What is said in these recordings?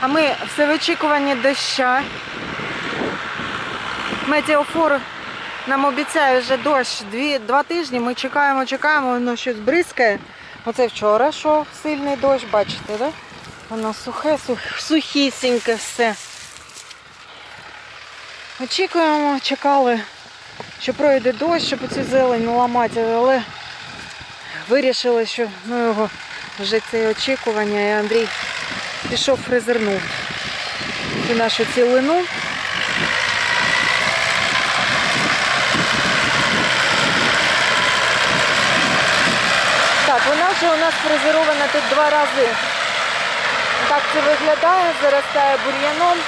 А ми все в очікуванні доща. Метеофор нам обіцяє вже дощ дві, два тижні. Ми чекаємо, чекаємо, воно щось бризкає. Оце вчора, що сильний дощ, бачите, да? Воно сухе, сух, сухісіньке все. Очікуємо, чекали, що пройде дощ, щоб цю зелень ламати, але вирішили, що ну його вже це очікування, і Андрій пішов фрезернув цю нашу цілину. Так, вона вже у нас фрезерована тут два рази. Так це виглядає, заростає бур'яном.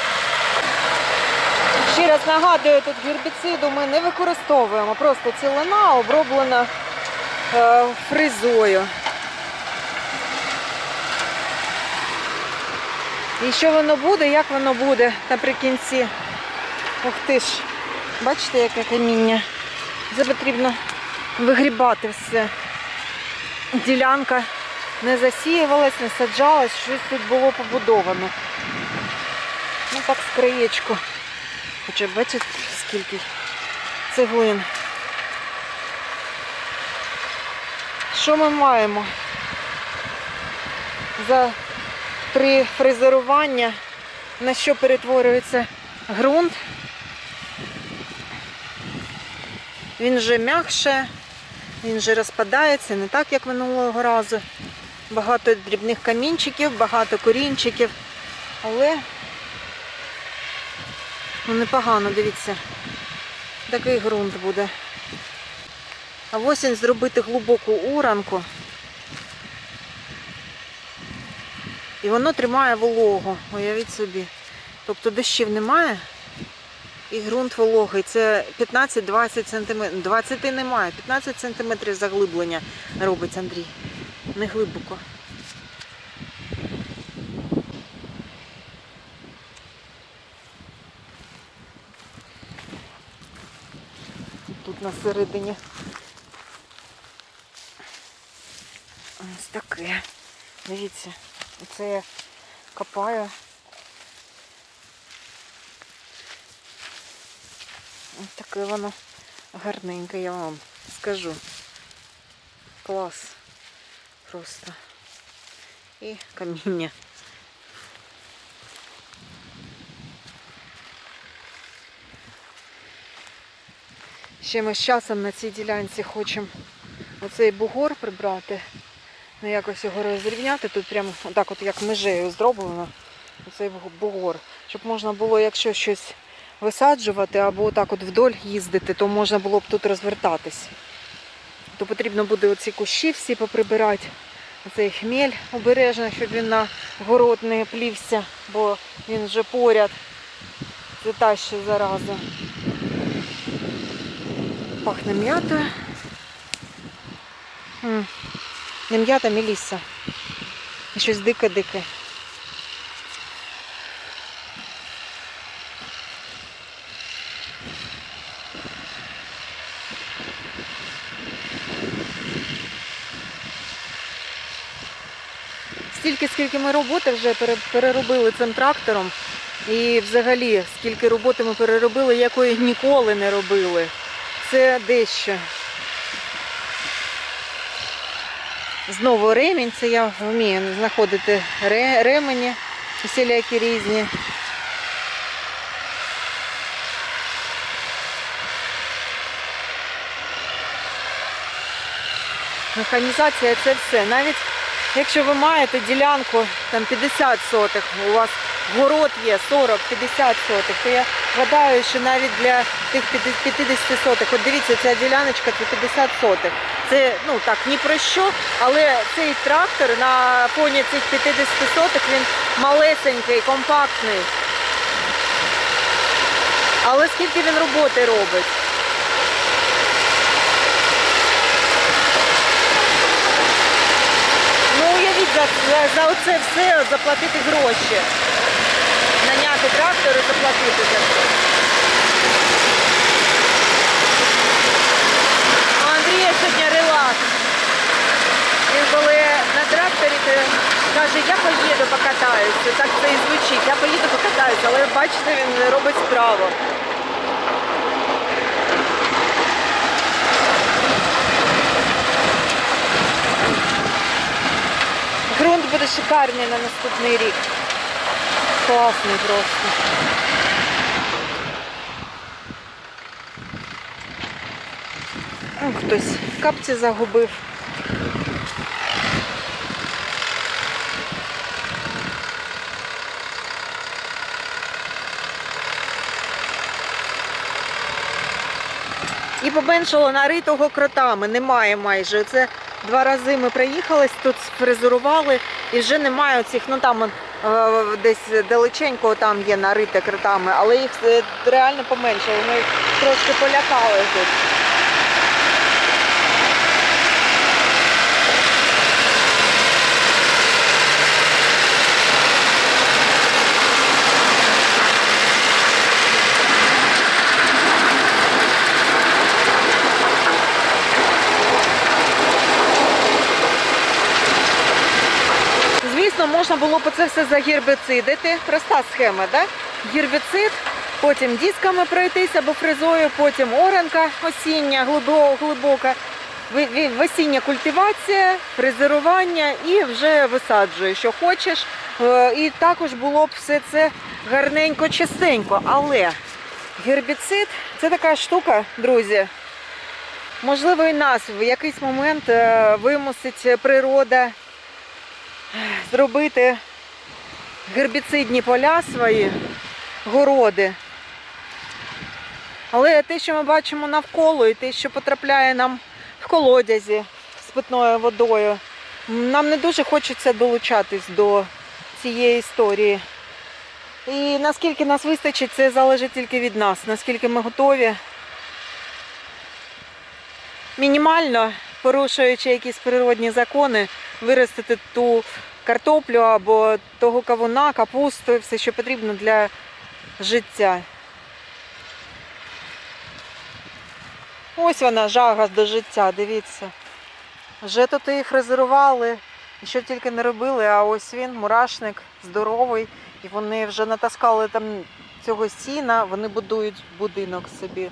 Ще раз нагадую, тут гербіциду ми не використовуємо, просто цілина оброблена е, І що воно буде, як воно буде наприкінці. Ух ти ж, бачите, яке каміння. Це потрібно вигрібати все. Ділянка не засіювалась, не саджалась, щось тут було побудовано. Ну так з. Хоча бачите, скільки цеглин. Що ми маємо? За три фрезерування на що перетворюється ґрунт. Він вже м'якше, він вже розпадається, не так, як минулого разу. Багато дрібних камінчиків, багато корінчиків, але ну, непогано, дивіться, такий ґрунт буде. А осінь зробити глибоку уранку. І воно тримає вологу, уявіть собі. Тобто дощів немає і ґрунт вологий. Це 15-20 см. 20 немає, 15 см заглиблення робить Андрій. Не глибоко. Тут на середині. Ось таке. Дивіться, оце я копаю. Ось таке воно гарненьке, я вам скажу. Клас. Просто. І каміння. Ще ми з часом на цій ділянці хочемо оцей бугор прибрати. Ну, якось його розрівняти. Тут прямо так от як межею зроблено. Оцей бугор. Щоб можна було, якщо щось висаджувати або так от вдоль їздити, то можна було б тут розвертатись. То потрібно буде оці кущі всі поприбирати. Оцей хмель обережно, щоб він на город не плівся, бо він вже поряд. Це та ще зараза. Пахне м'ятою. Не м'ята, а. І щось дике-дике. Стільки, скільки ми роботи вже переробили цим трактором. І взагалі, скільки роботи ми переробили, якої ніколи не робили. Це дещо. Знову ремінь, це я вмію знаходити ремені, усілякі різні. Механізація це все. Навіть якщо ви маєте ділянку там 50 сотих, у вас город є 40-50 сотих, то я гадаю, що навіть для тих 50 сотих, от дивіться, ця діляночка це 50 сотих. Це ну так ні про що, але цей трактор на фоні цих 50 сотих він малесенький, компактний. Але скільки він роботи робить? Ну уявіть за, за, оце все заплатити гроші. Наняти трактор і заплатити за це. У Андрія сьогодні релакс. Він коли на тракторі ти каже, я поїду покатаюся. Так це і звучить. Я поїду покатаюся, але бачите, він робить справу. Ґрунт буде шикарний на наступний рік. Класний просто. О, хтось капці загубив. І поменшало наритого кротами, немає майже. Це два рази ми проїхались, тут сфрезерували і вже немає цих, ну там десь далеченько там є нарите кротами, але їх е, реально поменшало. Ми трошки полякали тут. Звісно, можна було б це все загербицидити. Проста схема, да? Гербіцид, потім дисками пройтись або фрезою, потім оранка осіння, глибока, весіння культивація, фрезерування і вже висаджуєш, що хочеш. Е, І також було б все це гарненько, чистенько. Але гербіцид це така штука, друзі. Можливо, і нас в якийсь момент е, вимусить природа зробити гербіцидні поля свої, городи. Але те, що ми бачимо навколо, і те, що потрапляє нам в колодязі з питною водою, нам не дуже хочеться долучатись до цієї історії. І наскільки нас вистачить, це залежить тільки від нас, наскільки ми готові. Мінімально порушуючи якісь природні закони, виростити ту картоплю або того кавуна, капусту, все, що потрібно для життя. Ось вона, жага до життя, дивіться. Вже тут їх фрезерували, і що тільки не робили, а ось він, мурашник, здоровий, і вони вже натаскали там цього сіна, вони будують будинок собі.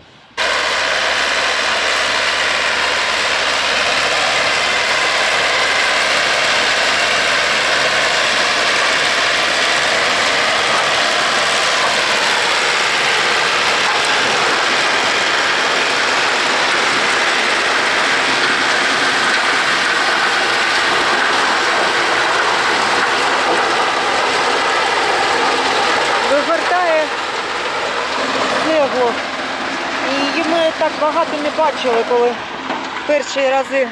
вигортає цеглу. І її ми так багато не бачили, коли перші рази.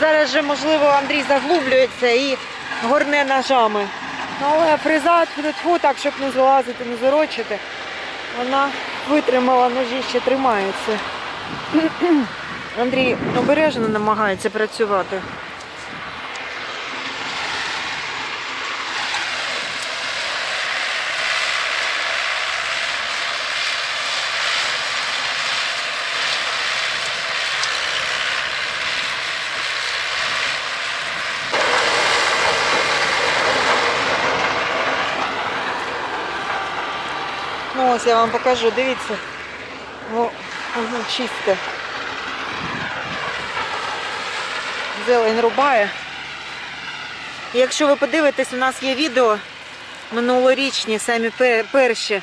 Зараз же, можливо, Андрій заглублюється і горне ножами. Ну, Але фреза тьфу, так, щоб не залазити, не зарочити. Вона витримала, ножі ще тримаються. Андрій обережно намагається працювати. Ну ось я вам покажу, дивіться. Воно чисте. Зелень рубає. Якщо ви подивитесь, у нас є відео минулорічні, самі перші.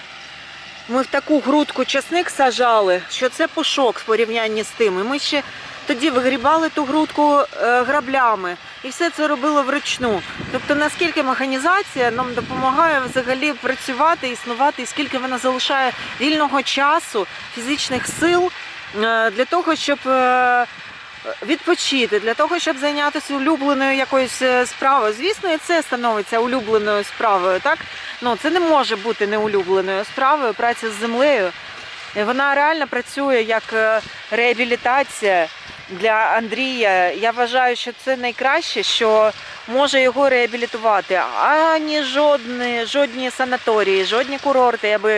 Ми в таку грудку часник сажали, що це пушок в порівнянні з тим. І ми ще тоді вигрібали ту грудку е, граблями. І все це робили вручну. Тобто наскільки механізація нам допомагає взагалі працювати, існувати, і скільки вона залишає вільного часу, фізичних сил е, для того, щоб е, відпочити, для того, щоб зайнятися улюбленою якоюсь е, справою. Звісно, і це становиться улюбленою справою. Так? Ну, це не може бути неулюбленою справою, праця з землею. Вона реально працює як реабілітація для Андрія. Я вважаю, що це найкраще, що може його реабілітувати. Ані жодні, жодні санаторії, жодні курорти або,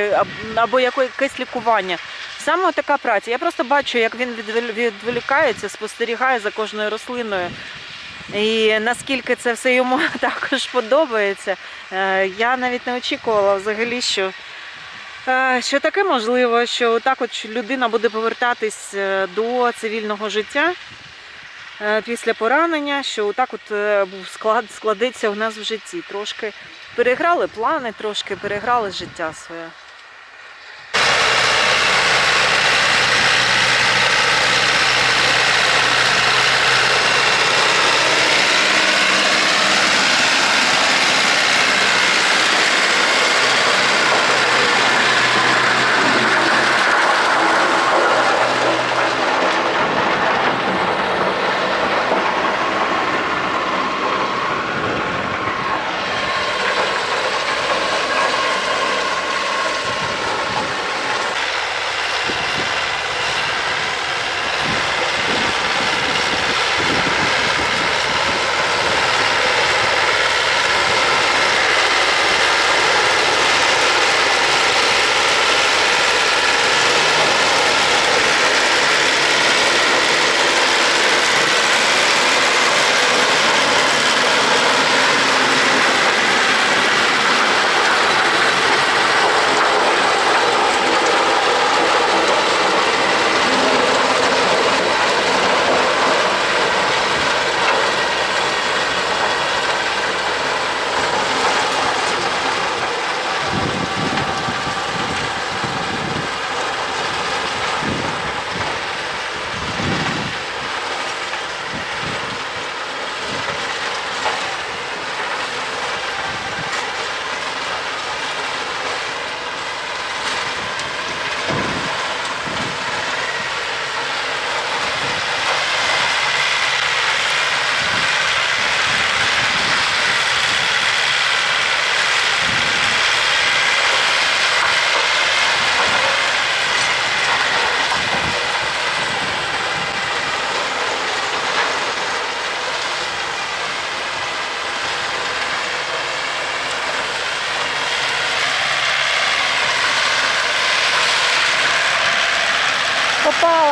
або якесь лікування. Саме така праця. Я просто бачу, як він відволікається, спостерігає за кожною рослиною. І наскільки це все йому також подобається, е, я навіть не очікувала взагалі, що, що таке можливо, що так от людина буде повертатись е, до цивільного життя е, після поранення, що так от е, склад складеться у нас в житті. Трошки переграли плани, трошки переграли життя своє.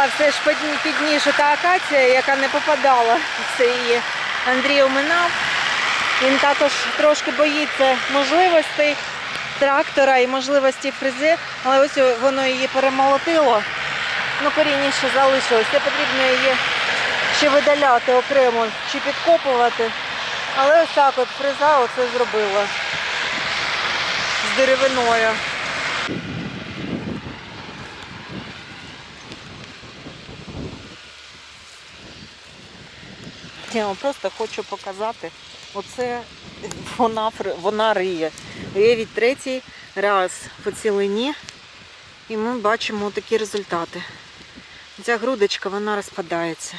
Все ж під ніж та акація, яка не попадала. Це її Андрій оминав. Він також трошки боїться можливостей трактора і можливості фрези, але ось воно її перемолотило. Ну, коріння ще залишилось. Це потрібно її ще видаляти окремо чи підкопувати. Але ось так от фреза оце зробила з деревиною. Я вам просто хочу показати. Оце вона, вона риє. Уявіть третій раз по цілині. І ми бачимо такі результати. Ця грудочка вона розпадається.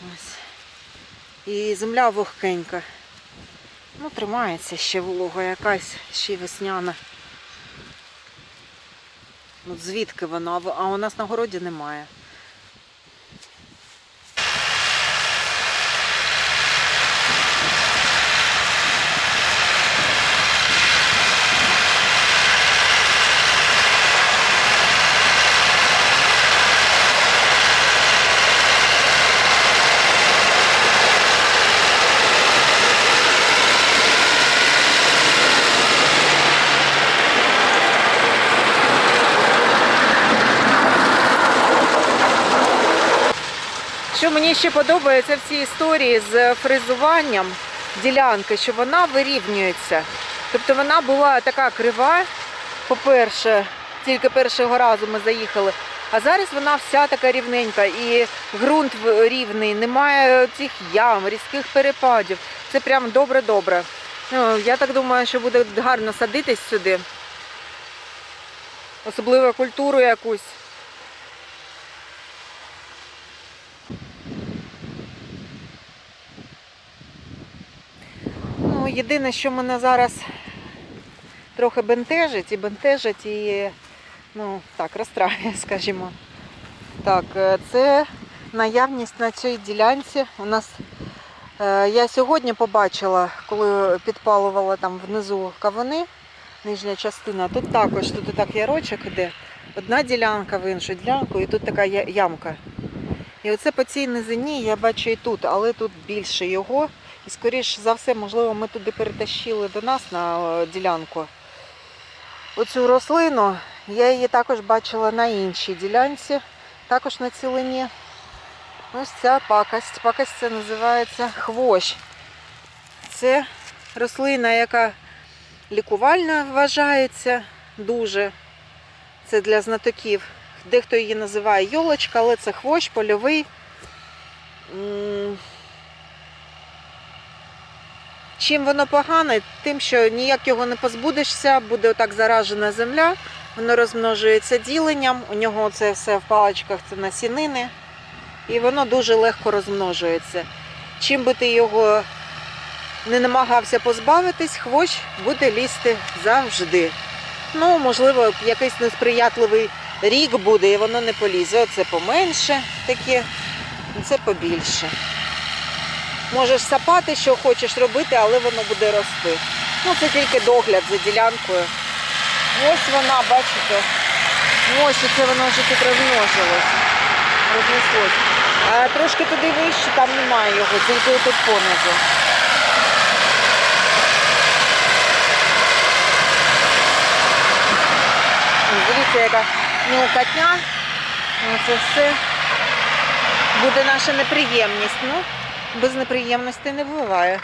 Ось. І земля вогкенька. Ну, тримається ще волога якась, ще весняна. От звідки вона? А у нас на городі немає. Що мені ще подобається в цій історії з фрезуванням ділянки, що вона вирівнюється. Тобто вона була така крива, по-перше, тільки першого разу ми заїхали, а зараз вона вся така рівненька і ґрунт рівний, немає цих ям, різких перепадів. Це прям добре-добре. Ну, я так думаю, що буде гарно садитись сюди. Особливо культуру якусь. Ну, єдине, що мене зараз трохи бентежить і бентежить і ну, так, розстраює, скажімо. Так, е, це наявність на цій ділянці. У нас е, я сьогодні побачила, коли підпалувала там внизу кавуни, нижня частина. Тут також, тут так ярочок іде. Одна ділянка в іншу ділянку, і тут така ямка. І оце по цій низині я бачу і тут, але тут більше його. І скоріш за все, можливо, ми туди перетащили до нас на е, ділянку. Оцю рослину я її також бачила на іншій ділянці, також на цілині. Ось ця пакость. Пакость це називається хвощ. Це рослина, яка лікувальна вважається дуже. Це для знатоків. Дехто її називає йолочка, але це хвощ польовий. Чим воно погане? Тим, що ніяк його не позбудешся, буде отак заражена земля, воно розмножується діленням, у нього це все в паличках, це насінини, і воно дуже легко розмножується. Чим би ти його не намагався позбавитись, хвощ буде лізти завжди. Ну, можливо, якийсь несприятливий рік буде і воно не полізе. Оце поменше таке, це побільше. Можеш сапати, що хочеш робити, але воно буде рости. Ну, це тільки догляд за ділянкою. Ось вона, бачите, ось це воно вже тут розмножилось, рознеслось. А трошки туди вище, там немає його, тільки тут понизу. Дивіться, яка мілкотня. Це все буде наша неприємність. Ну, без неприємностей не буває.